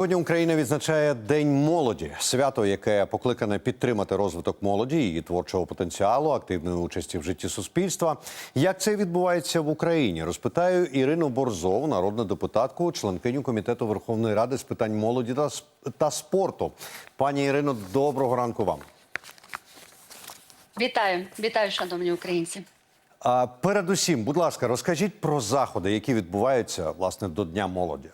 Сьогодні Україна відзначає День молоді, свято, яке покликане підтримати розвиток молоді, її творчого потенціалу, активної участі в житті суспільства. Як це відбувається в Україні? Розпитаю Ірину Борзову, народну депутатку, членкиню комітету Верховної Ради з питань молоді та, та спорту. Пані Ірино, доброго ранку вам. Вітаю, вітаю, шановні українці. А передусім, будь ласка, розкажіть про заходи, які відбуваються власне до Дня молоді.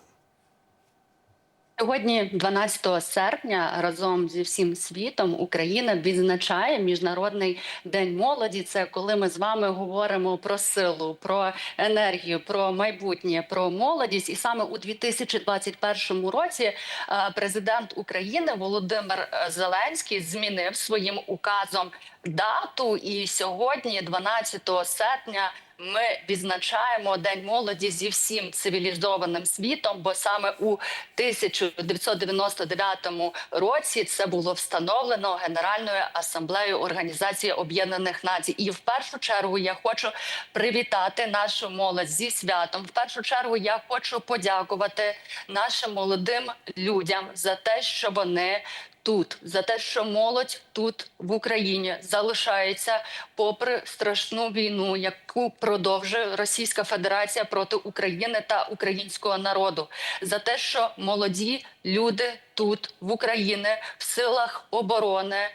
Сьогодні, 12 серпня, разом зі всім світом Україна відзначає міжнародний день молоді. Це коли ми з вами говоримо про силу, про енергію, про майбутнє, про молодість. І саме у 2021 році е, президент України Володимир е, Зеленський змінив своїм указом дату. І сьогодні, 12 серпня. Ми відзначаємо День молоді зі всім цивілізованим світом, бо саме у 1999 році це було встановлено Генеральною асамблеєю Організації Об'єднаних Націй. І в першу чергу я хочу привітати нашу молодь зі святом. В першу чергу я хочу подякувати нашим молодим людям за те, що вони тут, за те, що молодь тут в Україні залишається попри страшну війну, яку продовжує Російська Федерація проти України та українського народу, за те, що молоді люди тут в Україні в силах оборони, е,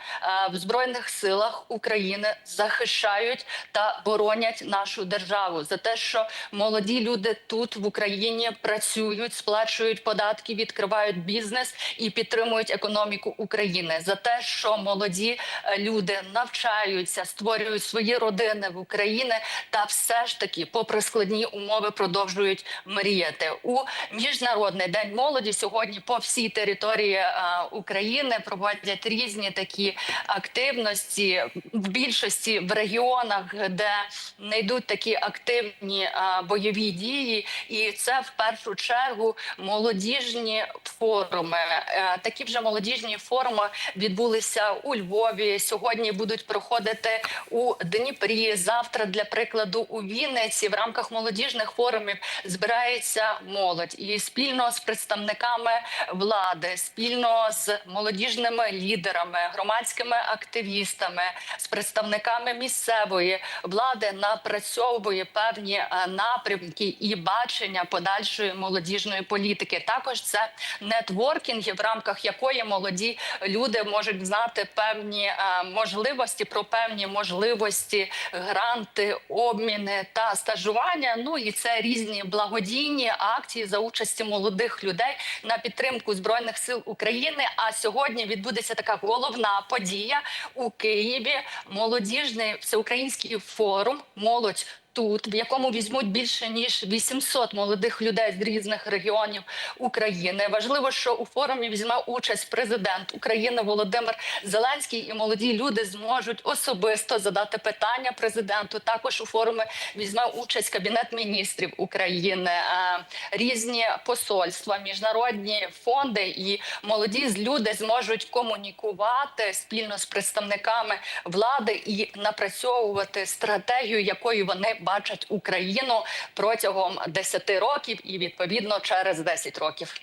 в збройних силах України захищають та боронять нашу державу, за те, що молоді люди тут в Україні працюють, сплачують податки, відкривають бізнес і підтримують економіку України, за те, що молоді е, люди навчаються, створюють свої родини в Україні та все ж таки, попри складні умови, продовжують мріяти у міжнародний день молоді. Сьогодні по всій території е, України проводять різні такі активності в більшості в регіонах, де не йдуть такі активні е, бойові дії, і це в першу чергу молодіжні форуми. Е, Такі вже молодіжні форуми відбулися у Львові. Сьогодні будуть проходити у Дніпрі. Завтра, для прикладу, у Вінниці в рамках молодіжних форумів збирається молодь і спільно з представниками влади, спільно з молодіжними лідерами, громадськими активістами, з представниками місцевої влади напрацьовує певні е, напрямки і бачення подальшої молодіжної політики. Також це нетворкінги, в рамках якої молоді люди можуть знати певні е, можливості про певні можливості, гранти, обміни та стажування. Ну і це різні благодійні акції за участі молодих людей на підтримку збройних сил України. А сьогодні відбудеться така головна подія у Києві. Молодіжний всеукраїнський форум Молодь. Тут, в якому візьмуть більше ніж 800 молодих людей з різних регіонів України, важливо, що у форумі візьме участь президент України Володимир Зеленський, і молоді люди зможуть особисто задати питання президенту. Також у форумі візьме участь кабінет міністрів України, е, різні посольства, міжнародні фонди і молоді люди зможуть комунікувати спільно з представниками влади і напрацьовувати стратегію, якою вони бачать Україну протягом 10 років, і відповідно через 10 років.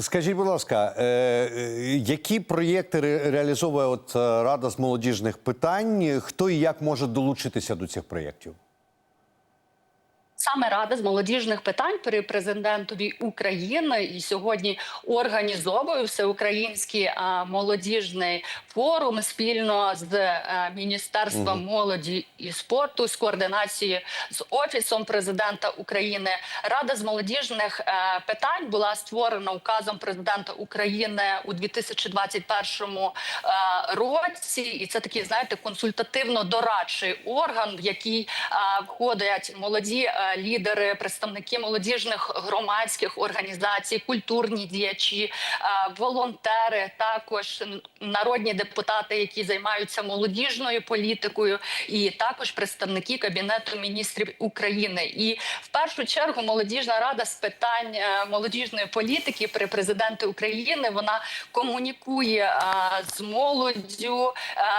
Скажіть, будь ласка, е, е, які проєкти ре- реалізовує от е, Рада з молодіжних питань? Хто і як може долучитися до цих проєктів? Саме Рада з молодіжних питань при президентові України. І сьогодні організовує всеукраїнський молодіжний форум спільно з а, міністерством молоді і спорту з координацією з офісом президента України. Рада з молодіжних е, питань була створена указом президента України у 2021 е, році, і це такий, знаєте, консультативно-дорадчий орган, в який е, входять молоді е, лідери, представники молодіжних громадських організацій, культурні діячі, е, волонтери, також народні депутати, які займаються молодіжною політикою, і також представники кабінету міністрів України. І в першу чергу молодіжна рада з питань е, молодіжної політики при президенті України вона комунікує е, з молоддю,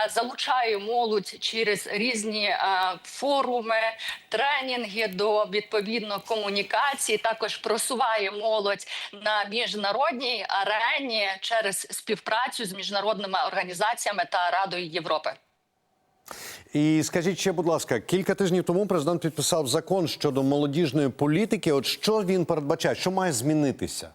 залучає молодь через різні форуми, тренінги до відповідно комунікації, також просуває молодь на міжнародній арені через співпрацю з міжнародними організаціями та Радою Європи. І скажіть ще, будь ласка, кілька тижнів тому президент підписав закон щодо молодіжної політики. От що він передбачає, що має змінитися?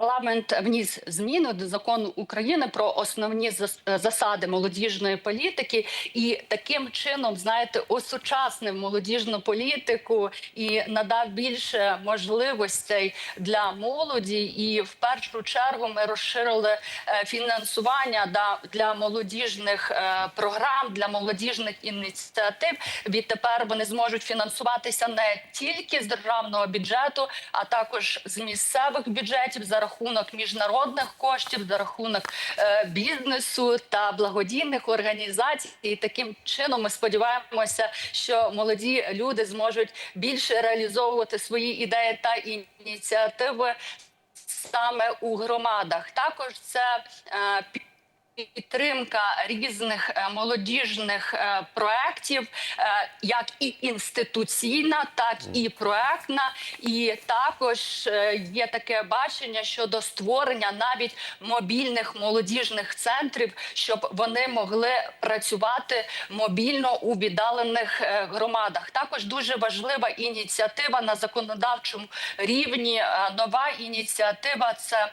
Парламент вніс зміни до закону України про основні зас- засади молодіжної політики, і таким чином, знаєте, осучаснив молодіжну політику і надав більше можливостей для молоді. І в першу чергу ми розширили е, фінансування для молодіжних е, програм, для молодіжних ініціатив. Відтепер вони зможуть фінансуватися не тільки з державного бюджету, а також з місцевих бюджетів за рахунок міжнародних коштів, за рахунок е, бізнесу та благодійних організацій. І таким чином ми сподіваємося, що молоді люди зможуть більше реалізовувати свої ідеї та ініціативи саме у громадах. Також це е, Підтримка різних е, молодіжних е, проєктів, е, як і інституційна, так і проектна. І також є таке бачення щодо створення навіть мобільних молодіжних центрів, щоб вони могли працювати мобільно у віддалених громадах. Також дуже важлива ініціатива на законодавчому рівні. Нова ініціатива це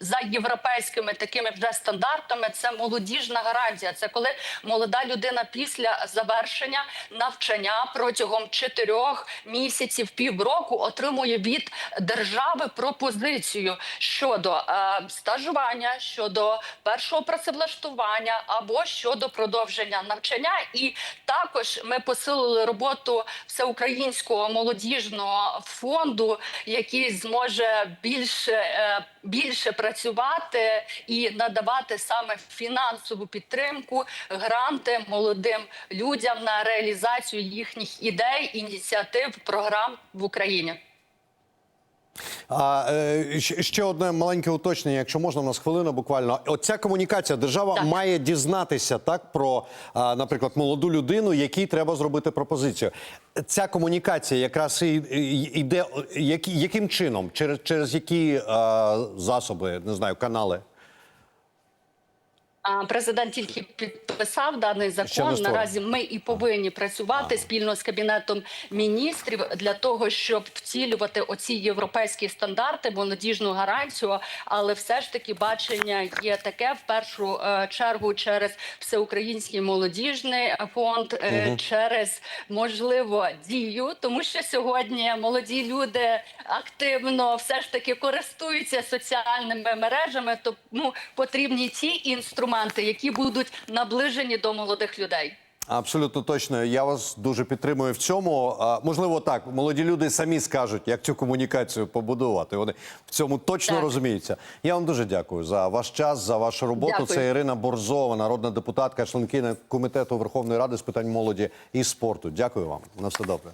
за європейськими такими вже стандартами. Це молодіжна гарантія. Це коли молода людина після завершення навчання протягом чотирьох місяців півроку отримує від держави пропозицію щодо е, стажування, щодо першого працевлаштування або щодо продовження навчання. І також ми посилили роботу всеукраїнського молодіжного фонду, який зможе більше, е, більше працювати і надавати саме фінансову підтримку, гранти молодим людям на реалізацію їхніх ідей, ініціатив, програм в Україні. А е, ще одне маленьке уточнення, якщо можна, у нас хвилина буквально. Оця комунікація держава Так. має дізнатися так про, а, наприклад, молоду людину, якій треба зробити пропозицію. Ця комунікація якраз і, йде яким чином, через, через які а, засоби, не знаю, канали. А, Президент тільки підписав даний закон. Наразі ми і повинні працювати спільно з кабінетом міністрів для того, щоб вцілювати оці європейські стандарти, молодіжну гарантію. Але все ж таки бачення є таке. В першу е, чергу через всеукраїнський молодіжний фонд, е, через можливо дію, тому що сьогодні молоді люди активно все ж таки користуються соціальними мережами, тому потрібні ті інструменти, які будуть наближені до молодих людей. Абсолютно точно. Я вас дуже підтримую в цьому. А, можливо, так молоді люди самі скажуть, як цю комунікацію побудувати. Вони в цьому точно Так. розуміються. Я вам дуже дякую за ваш час, за вашу роботу. Дякую. Це Ірина Борзова, народна депутатка, членкиня комітету Верховної Ради з питань молоді і спорту. Дякую вам. На все добре.